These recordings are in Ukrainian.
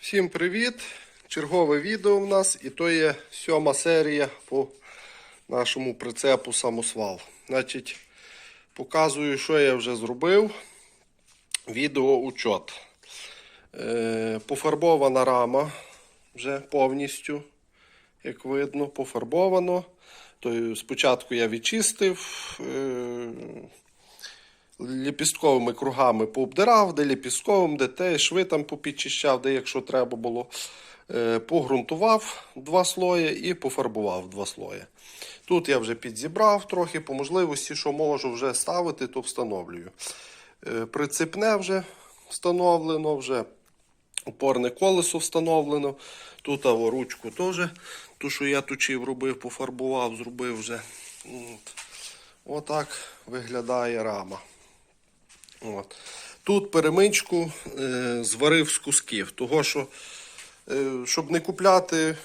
Всім привіт! Чергове відео у нас і то є сьома серія по нашому прицепу самосвал. Значить, показую, що я вже зробив. Відео учет. Е, пофарбована рама вже повністю, як видно, пофарбовано. То спочатку я відчистив. Е, ліпістковими кругами пообдирав, де ліпістковим, де те, шви там попідчищав, де якщо треба було. Е, Погрунтував два слої і пофарбував два слої. Тут я вже підзібрав трохи, по можливості, що можу вже ставити, то встановлюю. Е, Прицепне вже встановлено, вже опорне колесо встановлено. Тут ручку теж, ту, що я точив, робив, пофарбував, зробив вже. От. Отак виглядає рама. От. Тут перемичку е, зварив з кусків, того що, е, щоб не купляти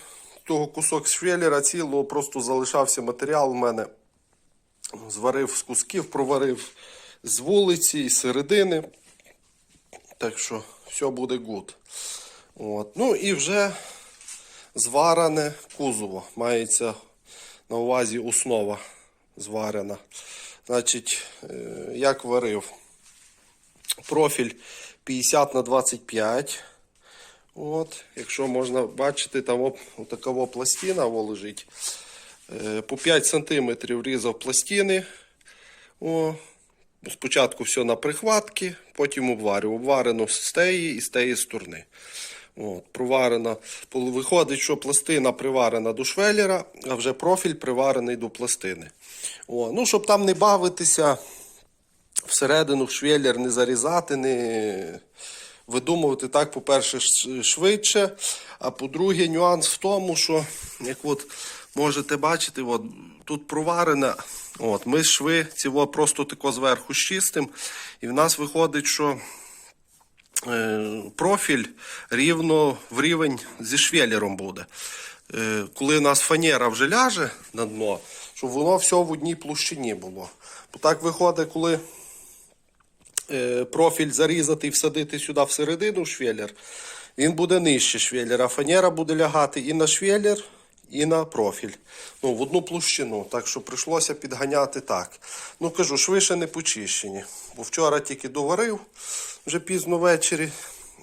того кусок швеллера цілого, просто залишався матеріал у мене. Зварив з кусків, проварив з вулиці і середини. Так що все буде гуд. От. Ну і вже зварене кузово. Мається на увазі основа зварена. Значить, е, як варив профіль 50 на 25. От, якщо можна бачити, там така пластина во лежить. Е, По 5 см різав пластини. О, спочатку все на прихватки, потім обварю. Обварено з тієї і з тієї сторони. От, проварена. Виходить, що пластина приварена до швеллера, а вже профіль приварений до пластини. О, ну, щоб там не бавитися, всередину швеллер не зарізати, не видумувати так, по-перше, швидше. А по-друге, нюанс в тому, що, як от можете бачити, от, тут проварена. От, ми шви цього просто тако зверху чистим. І в нас виходить, що е, профіль рівно в рівень зі швеллером буде. Е, коли у нас фанера вже ляже на дно, щоб воно все в одній площині було. Бо так виходить, коли профіль зарізати і всадити сюди всередину швеллер, він буде нижче швеллера. Фанера буде лягати і на швеллер, і на профіль. Ну, в одну площину. Так що прийшлося підганяти так. Ну кажу, швидше не почищені. Бо вчора тільки доварив вже пізно ввечері.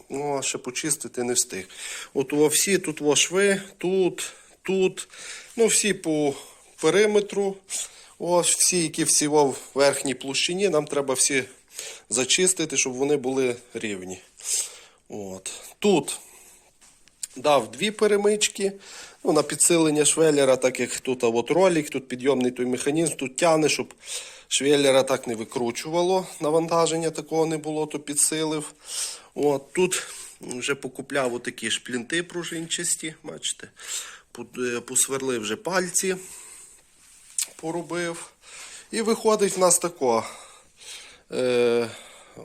Ну, а ще почистити не встиг. От о, всі тут о, шви, тут, тут. Ну, всі по периметру. Ось всі, які всі в верхній площині, нам треба всі зачистити, щоб вони були рівні. От. Тут дав дві перемички. Ну, на підсилення швеллера, так як тут от ролик, тут підйомний той механізм, тут тяне, щоб швеллера так не викручувало, навантаження такого не було, то підсилив. От, тут вже покупляв отакі шплінти пружинчасті, бачите, е, посверлив вже пальці, поробив. І виходить в нас тако. Е,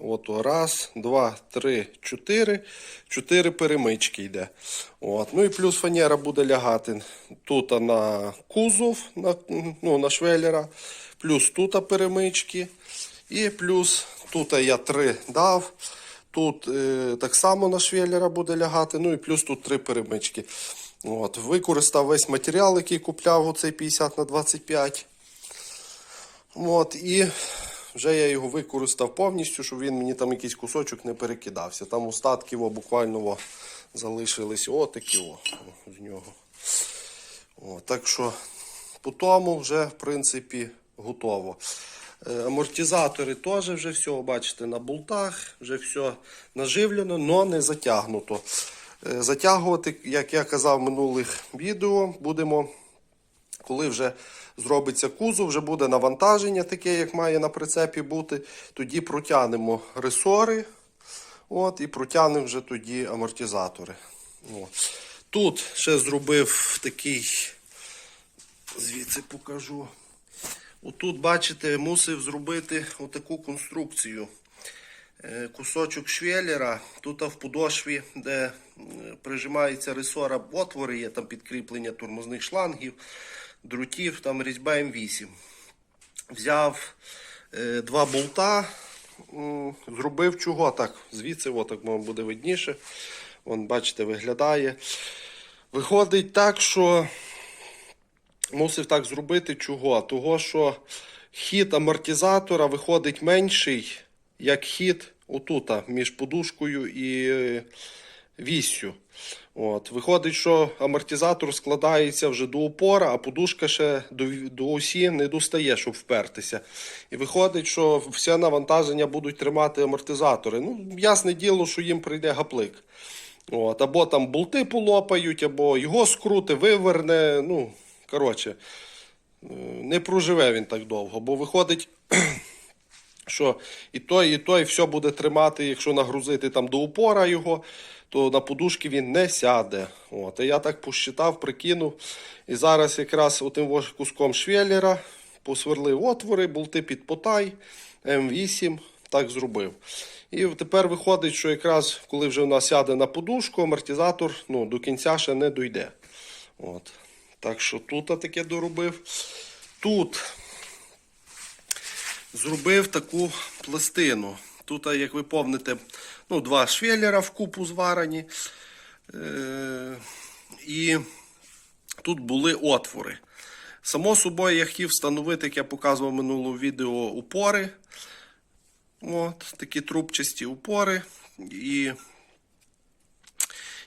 от раз, два, три, чотири. Чотири перемички йде. От. Ну і плюс фанера буде лягати тут на кузов, на, ну, на швеллера, плюс тут перемички. І плюс тут я три дав. Тут е, так само на швеллера буде лягати. Ну і плюс тут три перемички. От. Використав весь матеріал, який купляв оцей 50 на 25. От, і вже я його використав повністю, щоб він мені там якийсь кусочок не перекидався. Там остатки о, буквально о, залишились отакі о, з нього. О, так що по тому вже, в принципі, готово. Е, Амортизатори теж вже все, бачите, на болтах, вже все наживлено, але не затягнуто. Е, Затягувати, як я казав в минулих відео, будемо коли вже зробиться кузов, вже буде навантаження таке, як має на прицепі бути, тоді протягнемо ресори от, і протягнемо вже тоді амортизатори. От. Тут ще зробив такий, звідси покажу. Отут, бачите, мусив зробити отаку конструкцію. Е, Кусочок швеллера, тут в подошві, де прижимається ресора, отвори є, там підкріплення тормозних шлангів, дротів, там різьба М8. Взяв е, два болта, зробив чого так, звідси, отак буде видніше. Вон, бачите, виглядає. Виходить так, що мусив так зробити чого? Того, що хід амортизатора виходить менший, як хід отута, між подушкою і е, віссю. От. Виходить, що амортизатор складається вже до опора, а подушка ще до, до осі не достає, щоб впертися. І виходить, що все навантаження будуть тримати амортизатори. Ну, ясне діло, що їм прийде гаплик. От, або там болти полопають, або його скрути, виверне. Ну, коротше, е, не проживе він так довго, бо виходить, що і той, і той все буде тримати, якщо нагрузити там до упора його, то на подушки він не сяде. От, і я так посчитав, прикинув. І зараз якраз отим куском швеллера посверлив отвори, болти під потай, М8, так зробив. І тепер виходить, що якраз коли вже вона сяде на подушку, амортизатор ну, до кінця ще не дойде. От. Так що тут таке доробив. Тут зробив таку пластину. Тут, як ви помните, ну, два швеллера в купу зварені. Е- і тут були отвори. Само собою, я хотів встановити, як я показував в минулому відео, упори. От, такі трубчасті упори. І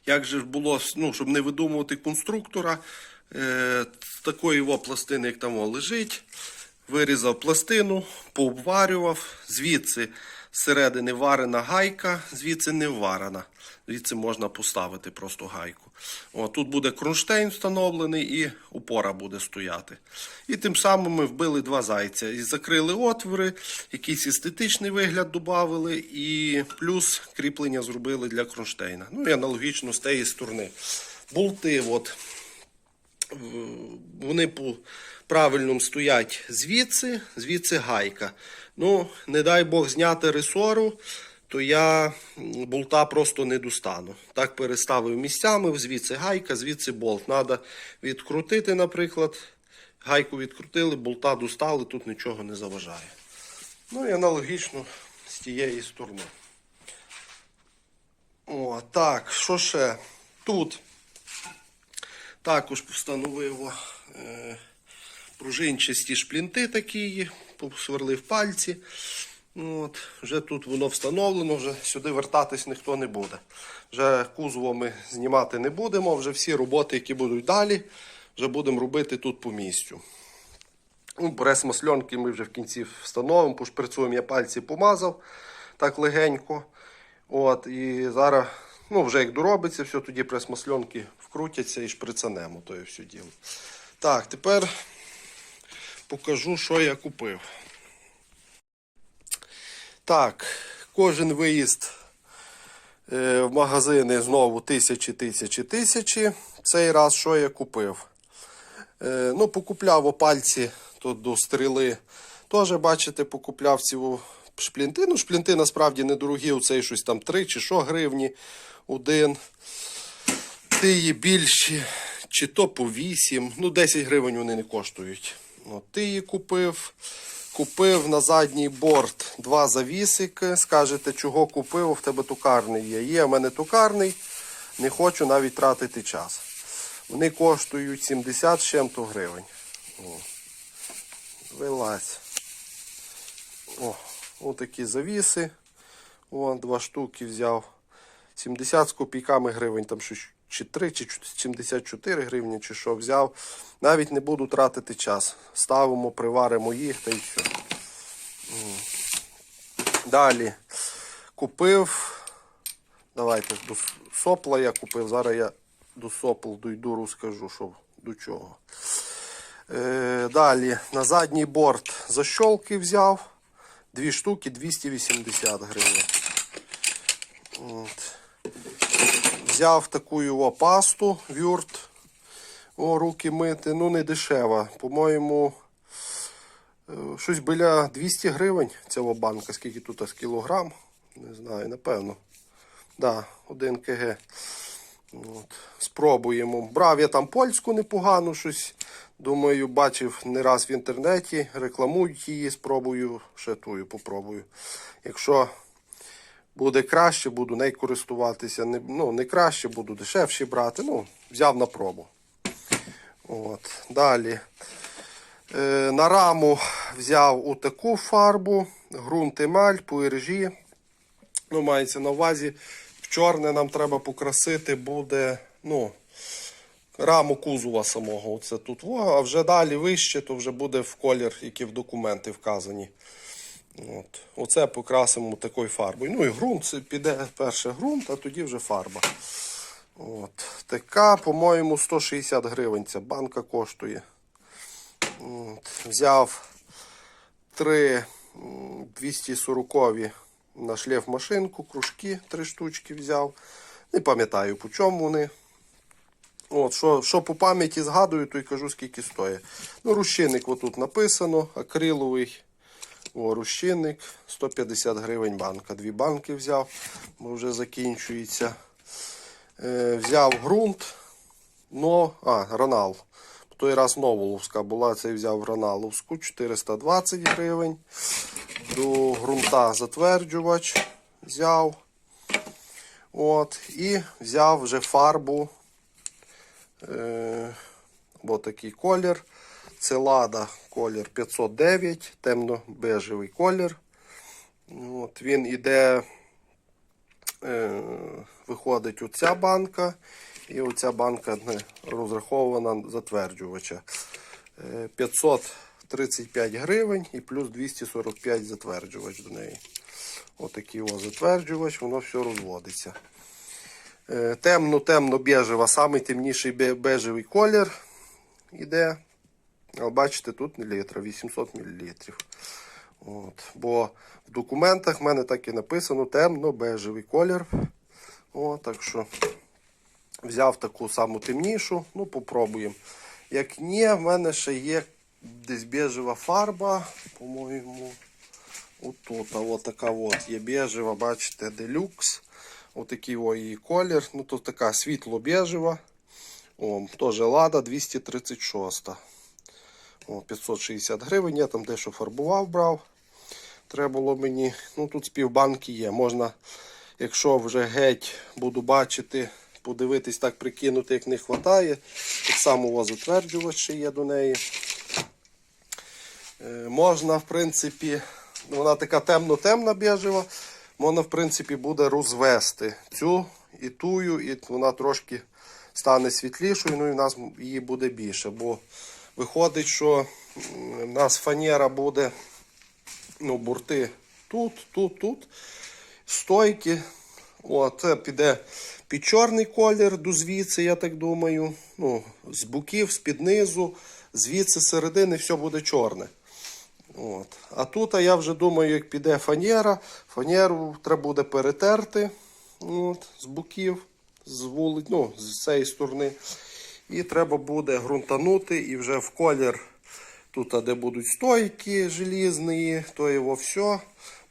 як же ж було, ну, щоб не видумувати конструктора, е, такої о, пластини, як там лежить, вирізав пластину, пообварював, звідси зсередини варена гайка, звідси не варена. Звідси можна поставити просто гайку. О, тут буде кронштейн встановлений і опора буде стояти. І тим самим ми вбили два зайця. І закрили отвори, якийсь естетичний вигляд додали, і плюс кріплення зробили для кронштейна. Ну і аналогічно з тієї сторони. Болти, от, вони по правильному стоять звідси, звідси гайка. Ну, не дай Бог зняти ресору, то я болта просто не достану. Так переставив місцями, звідси гайка, звідси болт. Треба відкрутити, наприклад. Гайку відкрутили, болта достали, тут нічого не заважає. Ну і аналогічно з тієї сторони. О, так, що ще? Тут також встановив е, пружинчасті шплінти такі, посверлив пальці. От, вже тут воно встановлено, вже сюди вертатись ніхто не буде. Вже кузово ми знімати не будемо, вже всі роботи, які будуть далі, вже будемо робити тут по місцю. Ну, прес масльонки ми вже в кінці встановимо, пошприцуємо, я пальці помазав так легенько. От, і зараз, ну, вже як доробиться, все, тоді прес-масльонки вкрутяться і шприцанемо, то все діло. Так, тепер покажу, що я купив. Так, кожен виїзд е, в магазини знову тисячі, тисячі, тисячі. Цей раз що я купив? Е, ну, покупляв опальці тут до стріли. Теж, бачите, покупляв ці шплінти. Ну, шплінти насправді недорогі, оцей щось там 3 чи що гривні один. Тиї більші, чи то по 8. Ну, 10 гривень вони не коштують. От, тиї купив. Купив на задній борт два завісики. Скажете, чого купив, в тебе токарний є. Є в мене токарний, не хочу навіть тратити час. Вони коштують 70 з чим-то гривень. О. Вилазь. О, отакі завіси. О, два штуки взяв. 70 з копійками гривень, там щось чи 3, чи 74 гривні, чи що взяв. Навіть не буду тратити час. Ставимо, приваримо їх та й все. Далі купив. Давайте до сопла я купив. Зараз я до сопл дойду, розкажу, що до чого. Е, далі на задній борт защолки взяв. Дві штуки 280 гривень. От. Взяв таку о, пасту вюрт. О, руки мити. Ну, не дешева. По-моєму, е, щось біля 200 гривень цього банка. Скільки тут кілограм? Не знаю, напевно. Да, 1 кг. От. Спробуємо. Брав я там польську непогану щось. Думаю, бачив не раз в інтернеті, рекламують її, спробую ще тую, попробую. Якщо буде краще, буду нею користуватися. Не, ну, не краще, буду дешевші брати. Ну, взяв на пробу. От. Далі. Е, на раму взяв отаку фарбу, ґрунт емаль, по іржі. Ну, мається на увазі, в чорне нам треба покрасити буде, ну, раму кузова самого. Оце тут. Во, а вже далі вище, то вже буде в колір, який в документи вказані. От. Оце покрасимо такою фарбою. Ну і ґрунт, це піде перше ґрунт, а тоді вже фарба. От. Така, по-моєму, 160 гривень. Ця банка коштує. От. Взяв три м, 240 на шлейф машинку, кружки, три штучки взяв. Не пам'ятаю, по чому вони. От, що, що по пам'яті згадую, то й кажу, скільки стоїть. Ну, розчинник отут написано, акриловий. О, розчинник 150 гривень банка. Дві банки взяв, бо вже закінчується. Е, взяв ґрунт, но, а, Ронал. В той раз Новоловська була, цей взяв Роналовську 420 гривень. До ґрунта затверджувач взяв. От, і взяв вже фарбу. Е, бо такий колір. Це лада колір 509, темно-бежевий колір. От, він іде, е, виходить оця банка, і оця банка не розрахована затверджувача. Е, 535 гривень і плюс 245 затверджувач до неї. Отакий ось затверджувач, воно все розводиться. Е, Темно-темно-бежева, самий темніший бежевий колір іде. Але бачите, тут не літра, 800 мл. От. Бо в документах в мене так і написано темно-бежевий колір. О, так що взяв таку саму темнішу, ну попробуємо. Як ні, в мене ще є десь бежева фарба, по-моєму. Отут, а от така от є бежева, бачите, делюкс. Отакий о її колір. Ну, тут така світло-бежева. О, теж лада 236. О, 560 гривень. Я там дещо фарбував, брав. Треба було мені. Ну тут з півбанки є. Можна, якщо вже геть буду бачити, подивитись, так прикинути, як не вистачає. Так само у вас затверджувач ще є до неї. Е, можна, в принципі, ну, вона така темно-темна біжева. Можна, в принципі, буде розвести цю і тую, і вона трошки стане світлішою, ну і в нас її буде більше. Бо виходить, що в нас фанера буде ну, бурти тут, тут, тут. Стойки. О, це піде під чорний колір до звідси, я так думаю. Ну, з боків, з під низу, звідси середини все буде чорне. От. А тут а я вже думаю, як піде фанера. Фанеру треба буде перетерти от, з боків, з вулиць, ну, з цієї сторони. І треба буде ґрунтанути і вже в колір. Тут, де будуть стойки желізні, то його все.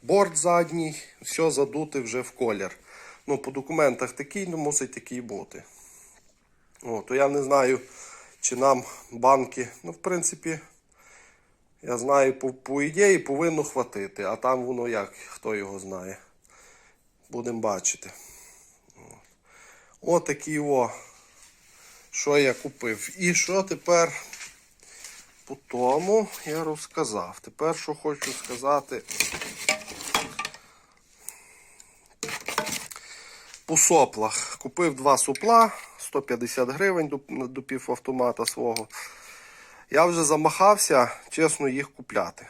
Борт задній, все задути вже в колір. Ну, по документах такий, ну мусить такий бути. О, то я не знаю, чи нам банки, ну, в принципі, я знаю, по, по ідеї повинно хватити, а там воно як, хто його знає. Будемо бачити. Отакий о, що я купив. І що тепер по тому я розказав. Тепер що хочу сказати. По соплах. Купив два сопла, 150 гривень до, півавтомата свого. Я вже замахався, чесно, їх купляти.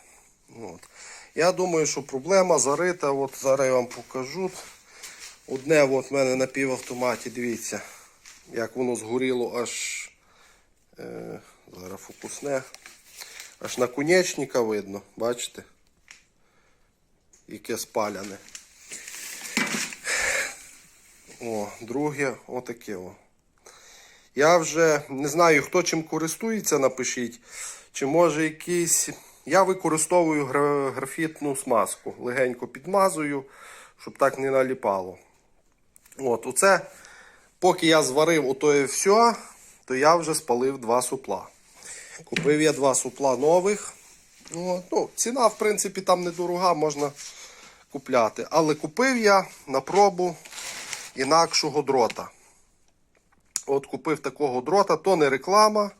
От. Я думаю, що проблема зарита. От зараз я вам покажу. Одне от в мене на півавтоматі, дивіться, як воно згоріло аж е, зараз фокусне. Аж на кунечника видно, бачите? Яке спаляне. О, друге, отаке. О. Я вже не знаю, хто чим користується, напишіть. Чи може якийсь. Я використовую графітну смазку. Легенько підмазую, щоб так не наліпало. От, оце, поки я зварив ото все, то я вже спалив два супла. Купив я два супла нових. От, ну, ціна, в принципі, там недорога, можна купляти. Але купив я на пробу інакшого дрота. От купив такого дрота, то не реклама.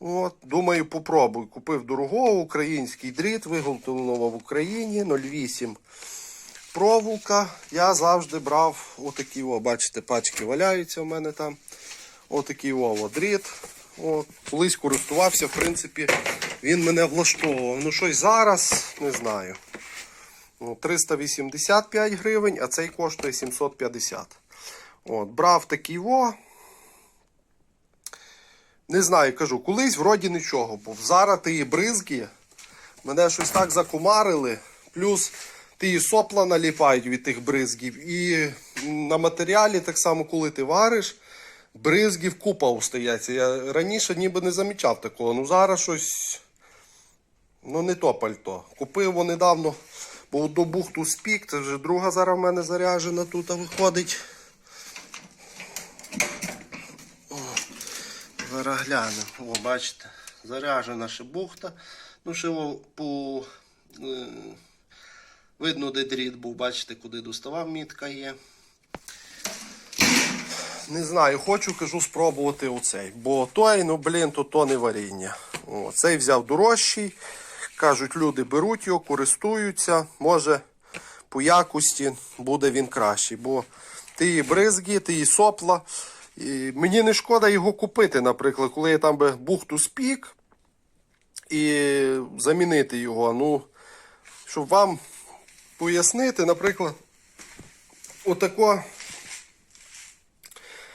От, думаю, попробую. Купив дорогого український дріт, виготовленого в Україні 08 проволока. Я завжди брав отакі, о, бачите, пачки валяються в мене там. Отакий о, дріт. От, колись користувався, в принципі, він мене влаштовував. Ну щось зараз, не знаю. Ну, 385 гривень, а цей коштує 750. От, брав такий во. Не знаю, кажу, колись вроді нічого був. Зараз тії бризки мене щось так закумарили. Плюс ті сопла наліпають від тих бризгів. І на матеріалі, так само, коли ти вариш, бризгів купа остається. Я раніше ніби не замічав такого. Ну зараз щось. Ну, не то пальто. Купив його недавно, бо одну бухту спік, це вже друга зараз в мене заряджена тут виходить. О, зараз глянемо. О, бачите, заряджена ще бухта. Ну, ще по. Е, видно, де дріт був, бачите, куди доставав, мітка є. Не знаю, хочу, кажу, спробувати оцей. Бо той, ну блін, то то не варіння. О, цей взяв дорожчий. Кажуть, люди беруть його, користуються. Може, по якості буде він кращий. Бо ті бризги, ті сопла. І мені не шкода його купити, наприклад, коли я там би бухту спік і замінити його. Ну, щоб вам пояснити, наприклад, отако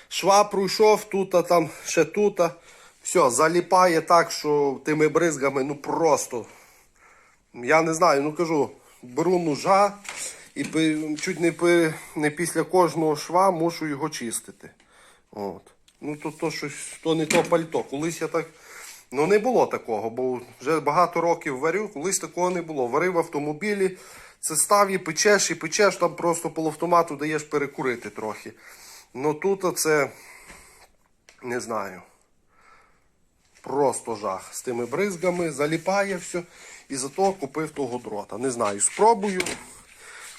шва пройшов тут, там ще тут. Все, заліпає так, що тими бризгами, ну просто. Я не знаю, ну кажу, беру ножа і чуть не, не після кожного шва мушу його чистити. От. Ну то, то щось, то не то пальто. Колись я так. Ну не було такого, бо вже багато років варю, колись такого не було. Варив в автомобілі, це став і печеш, і печеш, там просто полуавтомату даєш перекурити трохи. Ну тут це не знаю. Просто жах. З тими бризгами заліпає все. І зато купив того дрота. Не знаю, спробую.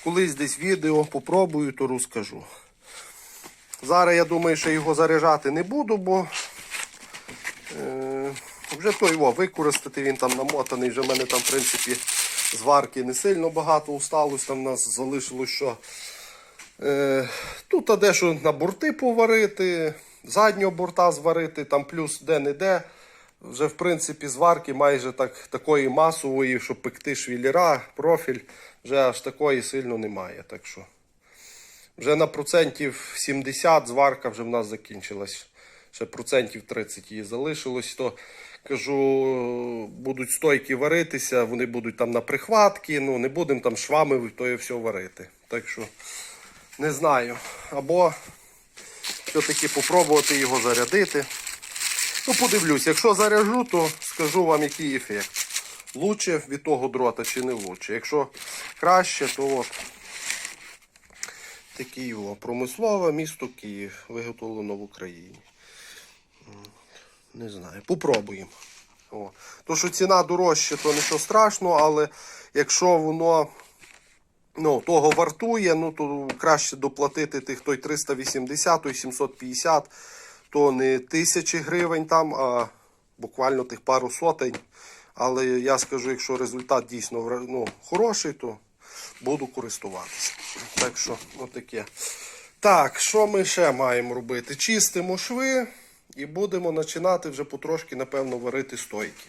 Колись десь відео попробую, то розкажу. Зараз я думаю, що його заряджати не буду, бо е, вже той його використати, він там намотаний, вже в мене там, в принципі, зварки не сильно багато усталось. Там нас залишилось що. Е, тут дещо на борти поварити, заднього борта зварити, там плюс де-не-де. Вже, в принципі, зварки майже так, такої масової, щоб пекти швіліра, профіль, вже аж такої сильно немає. Так що вже на процентів 70 зварка вже в нас закінчилась. Ще процентів 30 її залишилось. То кажу, будуть стойки варитися, вони будуть там на прихватки, ну не будемо там швами то і все варити. Так що не знаю. Або все-таки попробувати його зарядити. Ну, подивлюсь, якщо заряжу, то скажу вам, який ефект. Лучше від того дрота чи не лучше. Якщо краще, то от такий о, промислове місто Київ, виготовлено в Україні. Не знаю, попробуємо. То, що ціна дорожча, то нічого страшного, але якщо воно ну, того вартує, ну то краще доплатити тих той 380, той 750, то не тисячі гривень там, а буквально тих пару сотень. Але я скажу, якщо результат дійсно ну, хороший, то буду користуватися. Так що, отаке. Так, що ми ще маємо робити? Чистимо шви і будемо починати вже потрошки, напевно, варити стойки.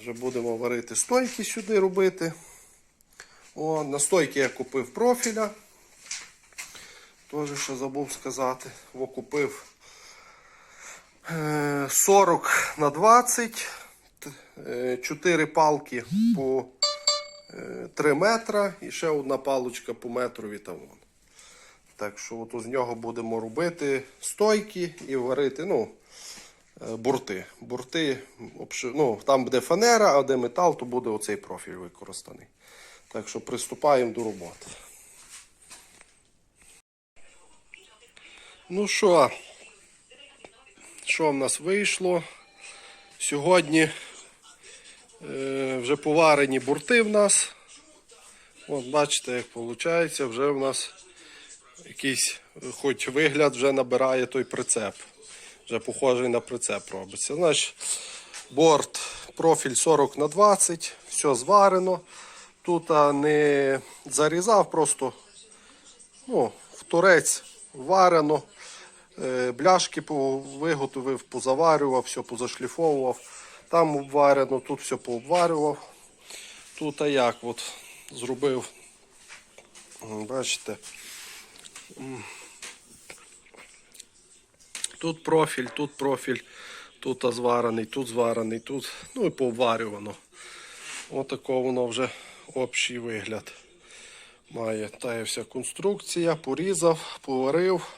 Вже будемо варити стойки сюди робити. О, на стойки я купив профіля. Теж ще забув сказати. О, купив е, 40 на 20, 4 палки по е, 3 метра і ще одна палочка по метрові та вон. Так що от з нього будемо робити стойки і варити ну, е, борти. Борти ну, там де фанера, а де метал, то буде оцей профіль використаний. Так що приступаємо до роботи. Ну що, що в нас вийшло? Сьогодні е, вже поварені борти в нас. От бачите, як виходить, вже в нас якийсь, хоч вигляд вже набирає той прицеп. Вже похожий на прицеп робиться. Значить, борт, профіль 40 на 20, все зварено. Тут не зарізав, просто ну, в турець варено. Е, Бляшки виготовив, позаварював, все позашліфовував. Там обварено, тут все пообварював. Тут а як от зробив. Бачите. Тут профіль, тут профіль, тут зварений, тут зварений, тут, ну і пообварювано. Отако воно вже общий вигляд має. Та вся конструкція, порізав, поварив,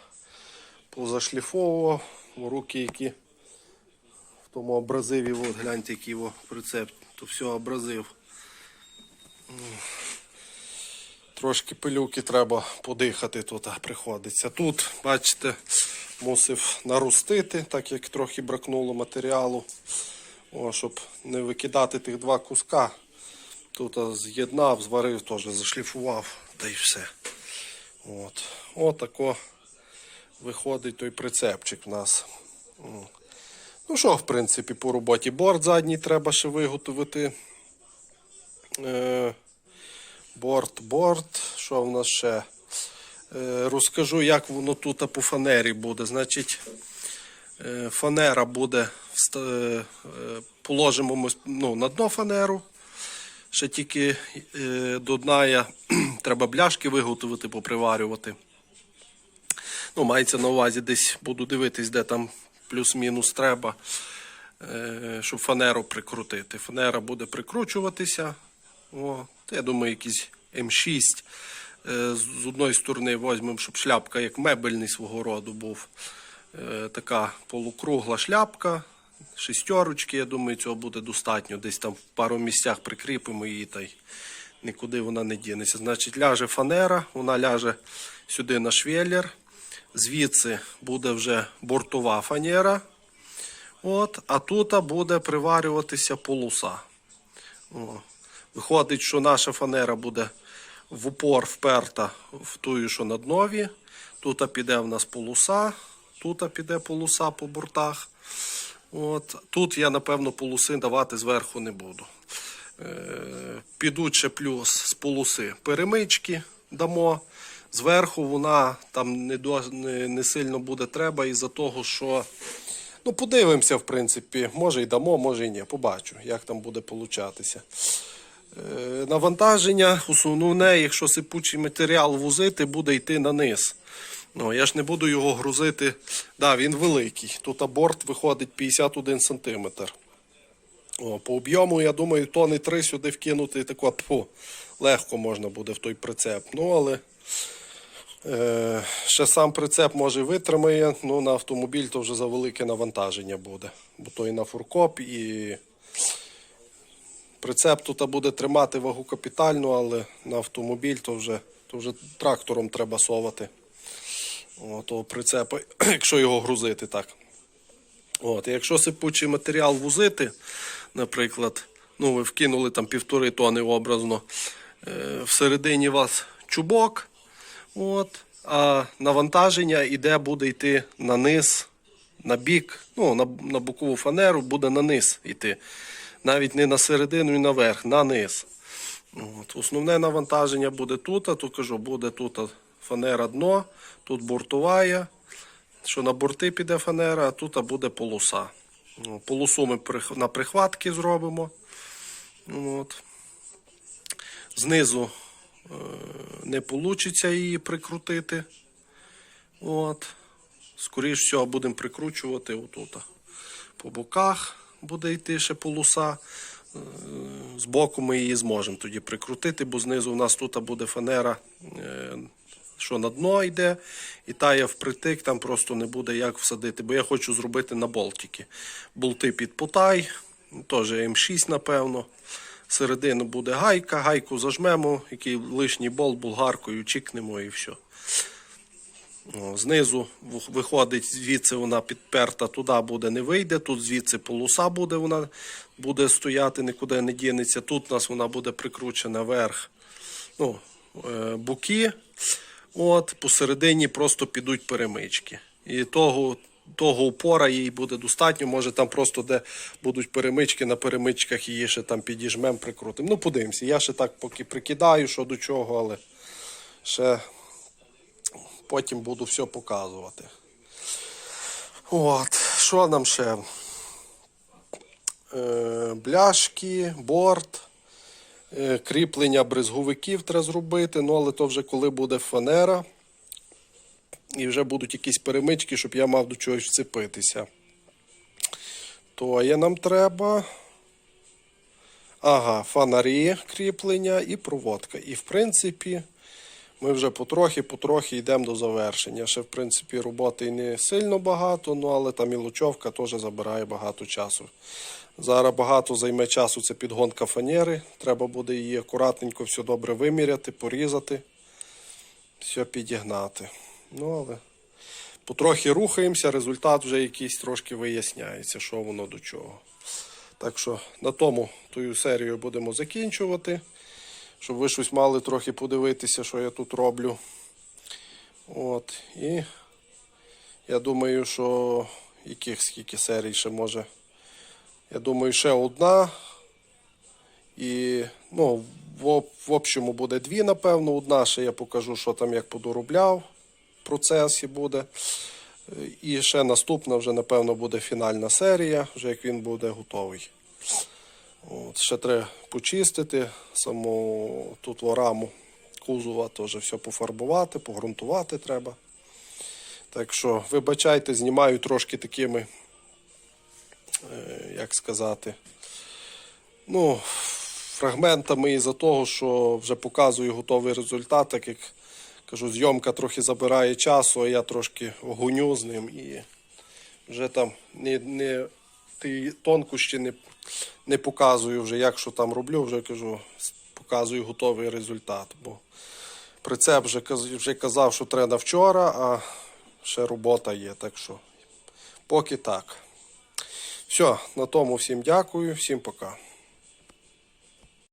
позашліфовував. Руки, які в тому абразиві, от гляньте, який його прицеп, то все абразив. Трошки пилюки треба подихати тут приходиться. Тут, бачите, мусив наростити, так як трохи бракнуло матеріалу. О, щоб не викидати тих два куска. Тут з'єднав, зварив, теж зашліфував, та й все. От. Отако виходить той прицепчик в нас. Ну що, в принципі, по роботі борт задній треба ще виготовити. Е, борт, борт. Що в нас ще? Е, розкажу, як воно тут по фанері буде. Значить, е, фанера буде, е, положимо ми ну, на дно фанеру. Ще тільки до дна я, треба бляшки виготовити, поприварювати. Ну, мається на увазі, десь буду дивитись, де там плюс-мінус треба, щоб фанеру прикрутити. Фанера буде прикручуватися. О, та я думаю, якийсь М6. Е, з- одної сторони візьмемо, щоб шляпка як мебельний свого роду був. Е, така полукругла шляпка, шестерочки, я думаю, цього буде достатньо. Десь там в пару місцях прикріпимо її та й нікуди вона не дінеться. Значить, ляже фанера, вона ляже сюди на швеллер. Звідси буде вже бортова фанера. От, а тут буде приварюватися полоса. О. Виходить, що наша фанера буде в упор вперта в тую, що на днові. Тут піде в нас полоса, тут піде полоса по бортах. От. Тут я, напевно, полоси давати зверху не буду. Е, підуть ще плюс з полоси перемички дамо. Зверху вона там не, до, не, не сильно буде треба із-за того, що ну, подивимося, в принципі, може й дамо, може й ні. Побачу, як там буде получатися. Е, Навантаження основне, якщо сипучий матеріал возити, буде йти на низ. Ну, я ж не буду його грузити. Да, він великий. Тут аборт виходить 51 см. О, по об'єму, я думаю, тони 3 сюди вкинути тако, легко можна буде в той прицеп. Ну, але е, ще сам прицеп може витримає, ну на автомобіль то вже за велике навантаження буде. Бо то і на фуркоп, і прицеп тут буде тримати вагу капітальну, але на автомобіль то вже, то вже трактором треба совати. О, того прицепа, якщо його грузити так. От, якщо сипучий матеріал возити, наприклад, ну ви вкинули там півтори тони образно, е, всередині вас чубок, от, а навантаження іде, буде йти на низ, на бік, ну, на, на бокову фанеру буде на низ йти. Навіть не на середину і наверх, на низ. От, основне навантаження буде тут, а тут кажу, буде тут фанера дно, тут бортова, що на борти піде фанера, а тут буде полоса. Ну, Полосу ми на прихватки зробимо. От. Знизу е, не вийде її прикрутити. От. Скоріше всього, будемо прикручувати отут. По боках буде йти ще полоса. Е, Збоку ми її зможемо тоді прикрутити, бо знизу у нас тут буде фанера, е, що на дно йде, і тає впритик, там просто не буде як всадити. Бо я хочу зробити на болтики. Болти під потай, теж М6, напевно. Середину буде гайка, гайку зажмемо, який лишній болт булгаркою чікнемо і все. О, Знизу виходить, звідси вона підперта, туди буде не вийде. Тут звідси полоса буде, вона буде стояти, нікуди не дінеться. Тут у нас вона буде прикручена вверх. ну, е, буки. От, посередині просто підуть перемички. І того, того упора їй буде достатньо. Може там просто де будуть перемички, на перемичках її ще там підіжмем, прикрутимо. Ну, подивимося. Я ще так поки прикидаю, що до чого, але ще потім буду все показувати. От, що нам ще? Е, бляшки, борт. Е, кріплення брезговиків треба зробити, ну але то вже коли буде фанера. І вже будуть якісь перемички, щоб я мав до чогось вцепитися. То є нам треба. Ага, фонарі кріплення і проводка. І в принципі, ми вже потрохи-потрохи йдемо до завершення. Ще, в принципі, роботи і не сильно багато, ну але там і лучовка теж забирає багато часу. Зараз багато займе часу це підгонка фанери. Треба буде її акуратненько все добре виміряти, порізати, все підігнати. Ну, але потрохи рухаємося, результат вже якийсь трошки виясняється, що воно до чого. Так що на тому тою серію будемо закінчувати, щоб ви щось мали трохи подивитися, що я тут роблю. От. І я думаю, що яких скільки серій ще може. Я думаю, ще одна. І ну, в, в общому буде дві, напевно. Одна ще я покажу, що там як подоробляв в процесі буде. І ще наступна вже, напевно, буде фінальна серія, вже як він буде готовий. От, ще треба почистити саму тут раму кузова, теж все пофарбувати, погрунтувати треба. Так що, вибачайте, знімаю трошки такими, е, як сказати, ну, фрагментами із-за того, що вже показую готовий результат, так як кажу, зйомка трохи забирає часу, а я трошки гоню з ним і вже там не, не ті тонкощі не, не показую вже, як що там роблю, вже кажу, показую готовий результат. Бо прицеп вже, вже казав, що треба вчора, а ще робота є. Так що поки так. Все, на тому всім дякую, всім пока.